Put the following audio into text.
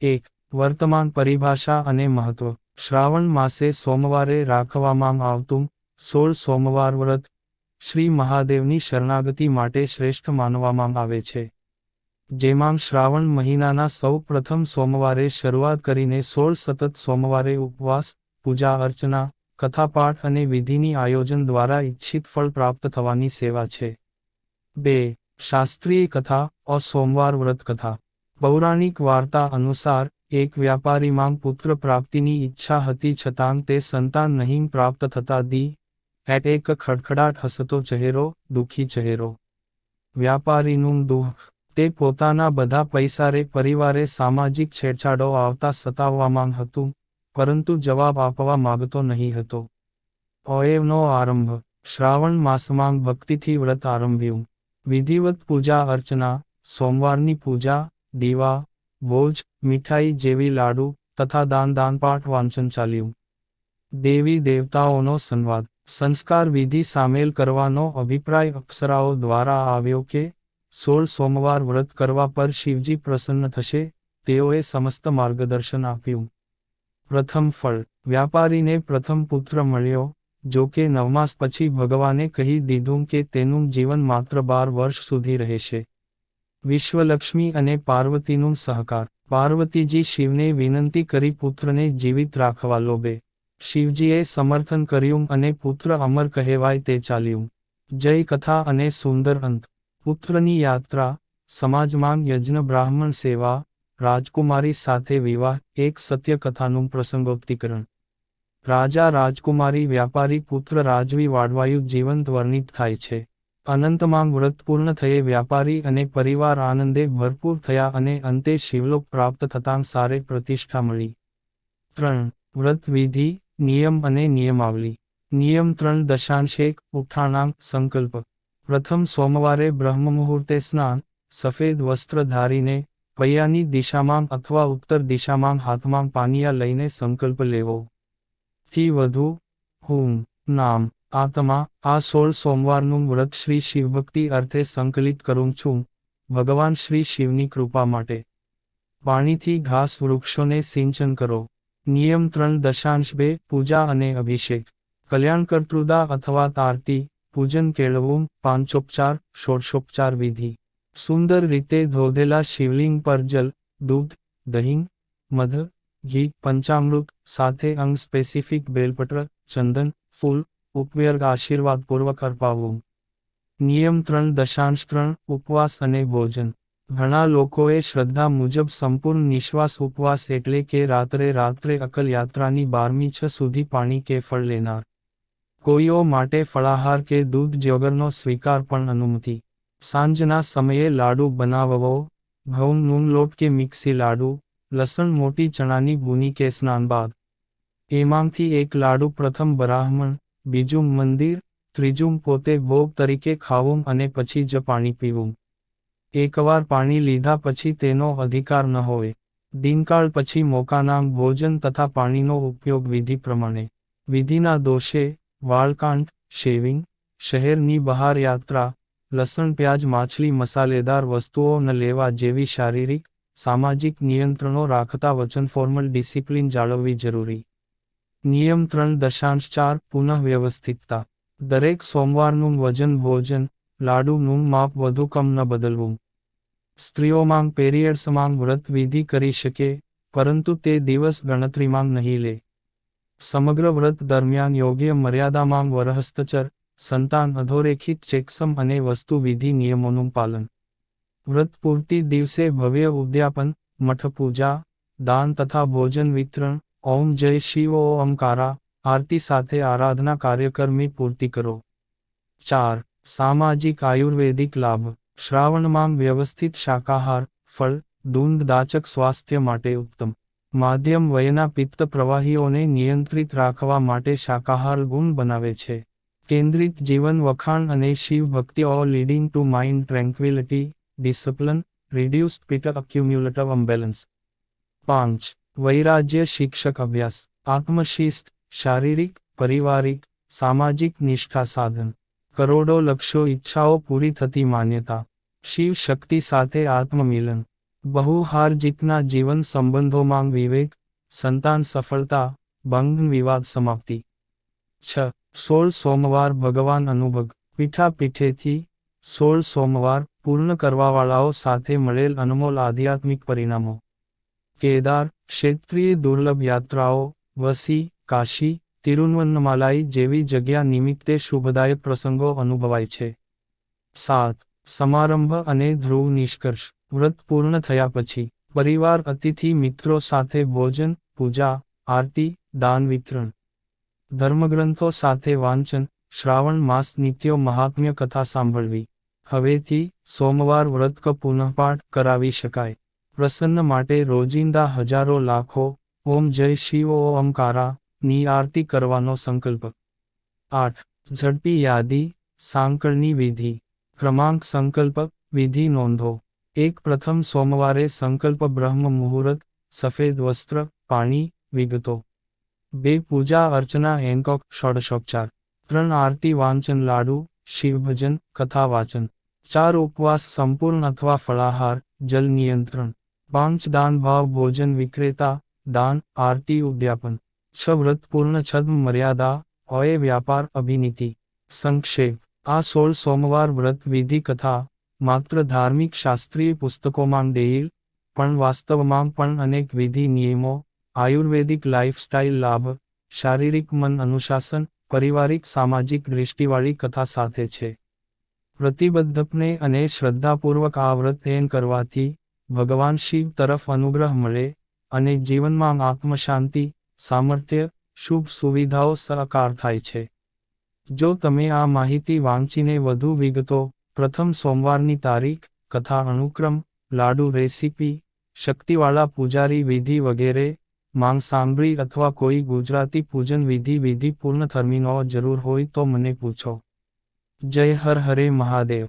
એક, વર્તમાન પરિભાષા અને મહત્વ. શ્રાવણ માસે સોમવારે રાખવામાં આવતું સોળ સોમવાર વ્રત શ્રી મહાદેવની શરણાગતિ માટે શ્રેષ્ઠ માનવામાં આવે છે. જેમાં શ્રાવણ મહિનાના સૌ પ્રથમ સોમવારે શરૂઆત કરીને સોળ સતત સોમવારે ઉપવાસ, પૂજા અર્ચના, કથાપાઠ અને વિધિની આયોજન દ્વારા ઈચ્છિત ફળ પ્રાપ્ત થવાની સેવા છે. બે, શાસ્ત્રીય કથા, અ સોમવાર વ્રત કથા. પૌરાણિક વાર્તા અનુસાર, એક વ્યાપારીમાં પુત્ર પ્રાપ્તિની ઈચ્છા હતી છતાં તે સંતાન નહીં પ્રાપ્ત થતા દી, એટ એક ખડખડાટ હસતો ચહેરો, દુઃખી ચહેરો. વ્યાપારીનું દુઃખ, તે પોતાના બધા પૈસારે પરિવારે સામાજિક છેડછાડો આવતા સતાવવામાં હતું, પરંતુ જવાબ આપવા માગતો નહીં હતો. ઓએવનો આરંભ, શ્રાવણ માસમાં ભક્તિથી વ્રત આરંભ્યું. વિધિવત પૂજા અર્ચના, સોમવારની પૂજા દીવા ભોજ મીઠાઈ જેવી લાડુ તથા દાન દાનપાઠ વાંચન ચાલ્યું. દેવી દેવતાઓનો સંવાદ, સંસ્કાર વિધિ સામેલ કરવાનો અભિપ્રાય અપ્સરાઓ દ્વારા આવ્યો કે, સોળ સોમવાર વ્રત કરવા પર શિવજી પ્રસન્ન થશે, તેઓએ સમસ્ત માર્ગદર્શન આપ્યું. પ્રથમ ફળ, વ્યાપારીને પ્રથમ પુત્ર મળ્યો, જો કે નવમાસ પછી ભગવાને કહી દીધું કે તેનું જીવન માત્ર બાર વર્ષ સુધી રહેશે. વિશ્વલક્ષ્મી અને પાર્વતીનું સહકાર. પાર્વતીજી શિવને વિનંતી કરી પુત્રને જીવિત રાખવા લોભે. શિવજીએ સમર્થન કર્યું અને પુત્ર અમર કહેવાય તે ચાલ્યું. જય કથા અને સુંદર અંત. પુત્રની યાત્રા, સમાજમાં યજ્ઞ, બ્રાહ્મણ સેવા, રાજકુમારી સાથે વિવાહ, એક સત્ય કથાનું પ્રસંગોક્તિકરણ. રાજા રાજકુમારી વ્યાપારી પુત્ર રાજવી વાડવાયુ જીવંત વર્ણિત થાય છે. અનંતમાં વ્રત પૂર્ણ થયે વ્યાપારી અને પરિવાર આનંદે ભરપૂર થયા અને અંતે શિવલોક પ્રાપ્ત થતાં સારે પ્રતિષ્ઠા મળી. ત્રણ. વ્રત વિધિ, નિયમ અને નિયમાવલી. નિયમ ત્રણ દશાંશેક, ઉઠાણાંક, સંકલ્પ. પ્રથમ સોમવારે બ્રહ્મ મુહૂર્તે સ્નાન, સફેદ વસ્ત્ર ધારીને પૈયાની દિશામાં અથવા ઉત્તર દિશામાં હાથમાં પાનિયા લઈને સંકલ્પ લેવો. થી વધુ હું નામ. આત્મા, આ સોળ સોમવારનું વ્રત શ્રી શિવભક્તિ અર્થે સંકલિત કરું છું, ભગવાન શ્રી શિવની કૃપા માટે. પાણીથી ઘાસ વૃક્ષોને સિંચન કરો. નિયમ ત્રણ દશાંશ બે, પૂજા અને અભિષેક. કલ્યાણકર્તૃદા અથવા તારતી, પૂજન કેળવવું, પાંચોપચાર, ષોડશોપચાર વિધિ. સુંદર રીતે ધોધેલા શિવલિંગ પર જલ, દૂધ, દહીં, મધ, ઘી, પંચામૃત, સાથે અંગ સ્પેસિફિક બેલપત્ર, ચંદન, ફૂલ ઉપવ્યર્ગ આશીર્વાદપૂર્વક અર્પાવવું નિયમ ત્રણ દશાંશ ત્રણ ઉપવાસ અને ભોજન. ઘણા લોકોએ શ્રદ્ધા મુજબ સંપૂર્ણ નિશ્વાસ ઉપવાસ એટલે કે રાત્રે રાત્રે અકલયાત્રાની બારમી છ સુધી પાણી કે ફળ લેનાર. કોઈઓ માટે ફળાહાર કે દૂધ જ્યોગરનો સ્વીકાર પણ અનુમતિ. સાંજના સમયે લાડુ બનાવવો, ઘઉં નૂન લોટ કે મિક્સી લાડુ, લસણ, મોટી ચણાની બુની કે સ્નાન બાદ. એમાંથી એક લાડુ પ્રથમ બ્રાહ્મણ બીજું મંદિર, ત્રીજું પોતે ભોગ તરીકે ખાવું અને પછી જ પાણી પીવું. એકવાર પાણી લીધા પછી તેનો અધિકાર ન હોય. દિનકાળ પછી મોકાનામ ભોજન તથા પાણીનો ઉપયોગ વિધિ પ્રમાણે. વિધિના દોષે વાળકાંઠ શેવિંગ, શહેરની બહાર યાત્રા, લસણ પ્યાજ, માછલી, મસાલેદાર વસ્તુઓ ન લેવા જેવી શારીરિક, સામાજિક નિયંત્રણો રાખતા વચન ફોર્મલ ડિસિપ્લિન જાળવવી જરૂરી. નિયમ ત્રણ દશાંશ ચાર પુનઃવ્યવસ્થિતતા. દરેક સોમવારનું વજન ભોજન, લાડુનું માપ વધુ કમ ન બદલવું. સ્ત્રીઓમાં પેરિયડ્સમાં વ્રત વિધિ કરી શકે, પરંતુ તે દિવસ ગણતરીમાં નહીં લે. સમગ્ર વ્રત દરમિયાન યોગ્ય મર્યાદામાં વરહસ્તચર, સંતાન અધોરેખિત ચેકસમ અને વસ્તુ વિધિ નિયમોનું પાલન. વ્રત પૂર્તિ દિવસે ભવ્ય ઉદ્યાપન મઠ પૂજા દાન તથા ભોજન વિતરણ ઓમ જય શિવ ઓમકારા આરતી સાથે આરાધના કાર્યક્રમની પૂર્તિ કરો. ચાર, સામાજિક આયુર્વેદિક લાભ. શ્રાવણમાં વ્યવસ્થિત શાકાહાર, ફળ દૂંધદાચક સ્વાસ્થ્ય માટે ઉત્તમ. માધ્યમ વયના પિત્ત પ્રવાહીઓને નિયંત્રિત રાખવા માટે શાકાહાર ગુણ બનાવે છે. કેન્દ્રિત જીવન વખાણ અને શિવ ભક્તિ or leading to mind tranquillity discipline reduced pit accumulative imbalance પાંચ વૈરાજ્ય શિક્ષક અભ્યાસ, આત્મશિસ્ત, શારીરિક, પરિવારિક, સામાજિક નિષ્ઠા સાધન, કરોડો લક્ષો ઈચ્છાઓ પૂરી થતી માન્યતા, શિવ શક્તિ સાથે આત્મમિલન, બહુહાર જીતના જીવન સંબંધોમાં વિવેક, સંતાન સફળતા બંગ વિવાદ સમાપ્તિ. છ. સોળ સોમવાર ભગવાન અનુભગ પીઠા પીઠેથી સોળ સોમવાર પૂર્ણ કરવાવાળાઓ સાથે મળેલ અનમોલ આધ્યાત્મિક પરિણામો. કેદાર ક્ષેત્રીય દુર્લભ યાત્રાઓ વસી કાશી તિરુવન્નમાલાઈ જેવી જગ્યા નિમિત્તે શુભદાયક પ્રસંગો અનુભવાય છે સાત સમારંભ અને ધ્રુવ નિષ્કર્ષ વ્રત પૂર્ણ થયા પછી પરિવાર અતિથિ મિત્રો સાથે ભોજન પૂજા આરતી દાન વિતરણ ધર્મગ્રંથો સાથે વાંચન, શ્રાવણ માસ નિત્યો મહાત્મ્ય કથા સાંભળવી, હવેથી સોમવાર વ્રત ક પુનઃપાઠ કરાવી શકાય. પ્રસન્ન માટે રોજિંદા હજારો લાખો ઓમ જય શિવ ઓમકારા ની આરતી કરવાનો સંકલ્પ. આઠ, ઝડપી યાદી, સાંકળની વિધિ. ક્રમાંક સંકલ્પ, વિધિ નોંધો. એક, પ્રથમ સોમવારે સંકલ્પ બ્રહ્મ મુહૂર્ત, સફેદ વસ્ત્ર, પાણી, વિગતો. બે, પૂજા અર્ચના એન્કોક ષોડશોપચાર. ત્રણ, આરતી વાંચન, લાડુ, શિવભજન, કથા વાચન. ચાર, ઉપવાસ સંપૂર્ણ અથવા ફળાહાર, જલ નિયંત્રણ. પાંચ દાન ભાવ, ભોજન વિક્રેતા, દાન, આરતી, ઉદ્યાપન. છ વ્રત, પૂર્ણ છદ્મ મર્યાદા હોય વ્યાપાર, અભિનીતિ. સંક્ષેપ. આ સોળ સોમવાર વ્રત, વિધિ, કથા, માત્ર ધાર્મિક, શાસ્ત્રીય પુસ્તકોમાં ડેઇલ, પણ વાસ્તવમાં પણ અનેક વિધિ, નિયમો, આયુર્વેદિક લાઇફસ્ટાઇલ, લાભ, શારીરિક મન અનુશાસન, પારિવારિક, સામાજિક દૃષ્ટિવાળી કથા સાથે છે. પ્રતિબદ્ધપને અને શ્રદ્ધાપૂર્વક આ વ્રત એન કરવાથી ભગવાન શિવ તરફ અનુગ્રહ મળે અને જીવનમાં આત્મશાંતિ, સામર્થ્ય, શુભ સુવિધાઓ સહકાર થાય છે. જો તમે આ માહિતી વાંચીને વધુ વિગતો, પ્રથમ સોમવારની તારીખ, કથા અનુક્રમ, લાડુ રેસીપી, શક્તિવાળા પૂજારી વિધિ વગેરે, માંગ સાંભળી અથવા કોઈ ગુજરાતી પૂજન વિધિ વિધિ પૂર્ણ થર્મીનો જરૂર હોય તો મને પૂછો. જય હર હરે મહાદેવ.